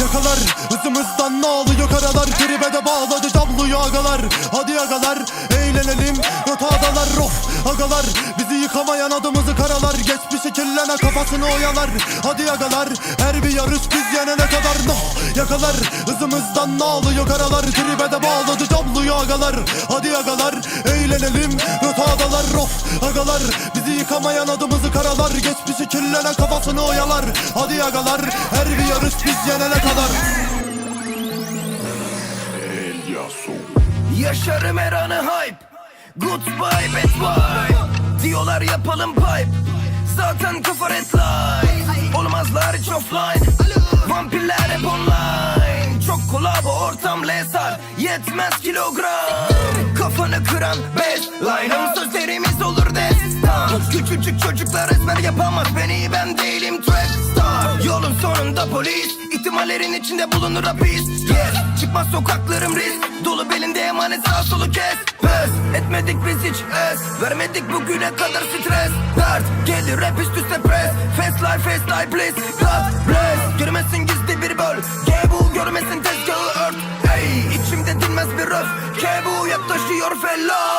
Yakalar hızımızdan ne alıyor karalar Tribe de bağladı tabloyu agalar. Hadi agalar eğlenelim Göt adalar of agalar. Bizi yıkamayan adımızı karalar Geçmişi kirlene kafasını oyalar. Hadi agalar her bir yarış biz yenene kadar. No Yakalar hızımızdan ne alıyor karalar Tribe de bağladı tabloyu agalar. Hadi agalar eğlenelim agalar Bizi yıkamayan adımızı karalar. Geçmişi kirlene kafasını oyalar. Hadi agalar her bir yarış biz yenene kadar. Yaşarım her anı hype. Goodbye bad vibe Diyorlar yapalım pipe. Zaten kafa red line. Olmazlar hiç offline. Vampirler hep online. Çok kolabo ortam lesar Yetmez kilogram. Kafanı kıran bassline'ım Küçücük çocuklar ezber yapamaz. Beni ben değilim trap star. Yolun sonunda polis. İhtimallerin içinde bulunur hapis. Yes Çıkmaz sokaklarım risk. Dolu belinde emanet sağ solu kes. Pes. Etmedik biz hiç es. Vermedik bugüne kadar stres. Dert gelir rap üst üste press Fast life fast life please. God bless. Görmesin gizli bir böl Gebu görmesin tezgahı ört. Hey içimde dinmez bir röf Kebu yaklaşıyor fellah